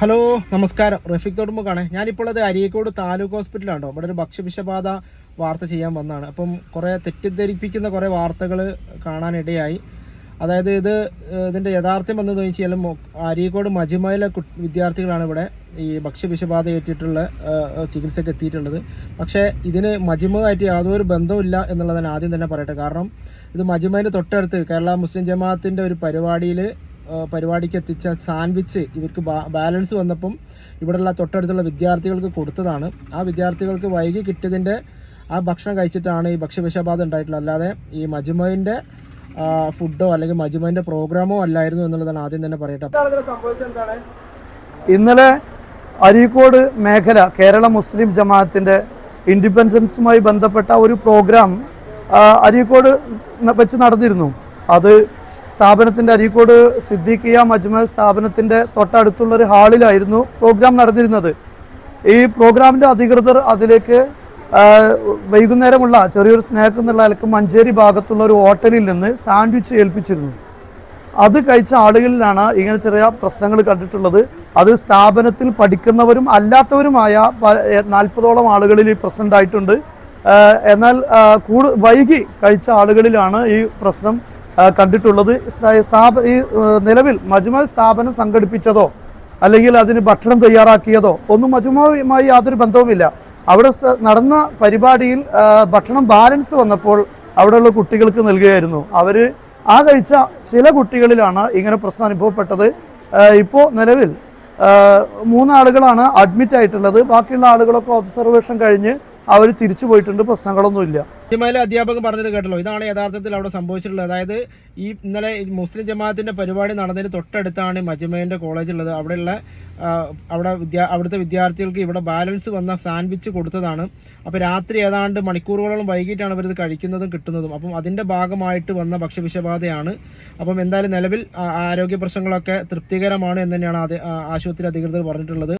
Hello നമസ്കാരം. റഫീഖ് തൊടുമ്പുക്കാണ് ഞാനിപ്പോൾ അത് അരീക്കോട് താലൂക്ക് ഹോസ്പിറ്റലാണ് കേട്ടോ. ഇവിടെ ഒരു ഭക്ഷ്യവിഷബാധ വാർത്ത ചെയ്യാൻ വന്നതാണ്. അപ്പം കുറേ തെറ്റിദ്ധരിപ്പിക്കുന്ന കുറേ വാർത്തകൾ കാണാനിടയായി. അതായത് ഇത് ഇതിന്റെ യഥാർത്ഥം എന്ന് ചോദിച്ചാൽ അരീക്കോട് മജിമയിലെ വിദ്യാർത്ഥികളാണ് ഇവിടെ ഈ ഭക്ഷ്യവിഷബാധ ഏറ്റിട്ടുള്ള ചികിത്സക്ക് എത്തിയിട്ടുള്ളത്. പക്ഷേ ഇതിന് മജിമയുമായിട്ട് യാതൊരു ബന്ധവുമില്ല എന്നുള്ളതാണ് ആദ്യം തന്നെ പറയട്ടെ. കാരണം ഇത് മജിമയിന്റെ തൊട്ടടുത്ത് കേരള മുസ്ലിം ജമാഅത്തിന്റെ ഒരു പരിപാടിയിൽ പരിപാടിക്ക് എത്തിച്ച സാൻഡ്വിച്ച് ഇവർക്ക് ബാലൻസ് വന്നപ്പം ഇവിടെയുള്ള തൊട്ടടുത്തുള്ള വിദ്യാർത്ഥികൾക്ക് കൊടുത്തതാണ്. ആ വിദ്യാർത്ഥികൾക്ക് വൈകി കിട്ടിയതിന്റെ ആ ഭക്ഷണം കഴിച്ചിട്ടാണ് ഈ ഭക്ഷ്യവിഷബാധ ഉണ്ടായിട്ടുള്ളത്. അല്ലാതെ ഈ മജുമയിന്റെ ഫുഡോ അല്ലെങ്കിൽ മജുമയിന്റെ പ്രോഗ്രാമോ അല്ലായിരുന്നു എന്നുള്ളതാണ് ആദ്യം തന്നെ പറയട്ടെ സംഭവിച്ചത്? എന്താണ്? ഇന്നലെ അരീക്കോട് മേഖല കേരള മുസ്ലിം ജമാഅത്തിന്റെ ഇൻഡിപെൻഡൻസുമായി ബന്ധപ്പെട്ട ഒരു പ്രോഗ്രാം അരീക്കോട് വെച്ച് നടന്നിരുന്നു. അത് സ്ഥാപനത്തിന്റെ അരീക്കോട് സിദ്ദീഖിയ മജ്മ സ്ഥാപനത്തിന്റെ തൊട്ടടുത്തുള്ള ഒരു ഹാളിലായിരുന്നു പ്രോഗ്രാം നടന്നിരുന്നത്. ഈ പ്രോഗ്രാമിന്റെ അധികൃതർ അതിലേക്ക് വൈകുന്നേരമുള്ള ചെറിയൊരു സ്നാക്ക് എന്നുള്ള നിലയ്ക്ക് മഞ്ചേരി ഭാഗത്തുള്ള ഒരു ഹോട്ടലിൽ നിന്ന് സാൻഡ്വിച്ച് ഏൽപ്പിച്ചിരുന്നു. അത് കഴിച്ച ആളുകളിലാണ് ഇങ്ങനെ ചെറിയ പ്രശ്നങ്ങൾ കണ്ടിട്ടുള്ളത്. അത് സ്ഥാപനത്തിൽ പഠിക്കുന്നവരും അല്ലാത്തവരുമായ നാൽപ്പതോളം ആളുകളിൽ ഈ പ്രശ്നം ഉണ്ടായിട്ടുണ്ട്. എന്നാൽ കൂടു വൈകി കഴിച്ച ആളുകളിലാണ് ഈ പ്രശ്നം കണ്ടിട്ടുള്ളത്. സ്ഥാപ ഈ നിലവിൽ മജ്മ സ്ഥാപനം സംഘടിപ്പിച്ചതോ അല്ലെങ്കിൽ അതിന് ഭക്ഷണം തയ്യാറാക്കിയതോ ഒന്നും മജുമയുമായി യാതൊരു ബന്ധവുമില്ല. അവിടെ നടന്ന പരിപാടിയിൽ ഭക്ഷണം ബാലൻസ് വന്നപ്പോൾ അവിടെയുള്ള കുട്ടികൾക്ക് നൽകുകയായിരുന്നു. അവർ ആ കഴിച്ച ചില കുട്ടികളിലാണ് ഇങ്ങനെ പ്രശ്നം അനുഭവപ്പെട്ടത്. ഇപ്പോൾ നിലവിൽ മൂന്നാളുകളാണ് അഡ്മിറ്റ് ആയിട്ടുള്ളത്. ബാക്കിയുള്ള ആളുകളൊക്കെ ഒബ്സർവേഷൻ കഴിഞ്ഞ് അവർ തിരിച്ചു പോയിട്ടുണ്ട് പ്രശ്നങ്ങളൊന്നുമില്ല മജിമയിലെ അധ്യാപകൻ പറഞ്ഞത് കേട്ടല്ലോ. ഇതാണ് യഥാർത്ഥത്തിൽ അവിടെ സംഭവിച്ചിട്ടുള്ളത്. അതായത് ഈ ഇന്നലെ മുസ്ലിം ജമാഅത്തിന്റെ പരിപാടി നടന്നതിന് തൊട്ടടുത്താണ് മജ്മേന്റെ കോളേജ് ഉള്ളത്. അവിടെയുള്ള അവിടെ വിദ്യാ അവിടുത്തെ വിദ്യാർത്ഥികൾക്ക് ഇവിടെ ബാലൻസ് വന്ന സാൻഡ്വിച്ച് കൊടുത്തതാണ്. അപ്പോൾ രാത്രി ഏതാണ്ട് മണിക്കൂറുകളോളം വൈകിട്ടാണ് അവരിത് കഴിക്കുന്നതും കിട്ടുന്നതും. അപ്പം അതിന്റെ ഭാഗമായിട്ട് വന്ന ഭക്ഷ്യവിഷബാധയാണ്. അപ്പം എന്തായാലും നിലവിൽ ആരോഗ്യ പ്രശ്നങ്ങളൊക്കെ തൃപ്തികരമാണ് എന്ന് തന്നെയാണ് ആശുപത്രി അധികൃതർ പറഞ്ഞിട്ടുള്ളത്.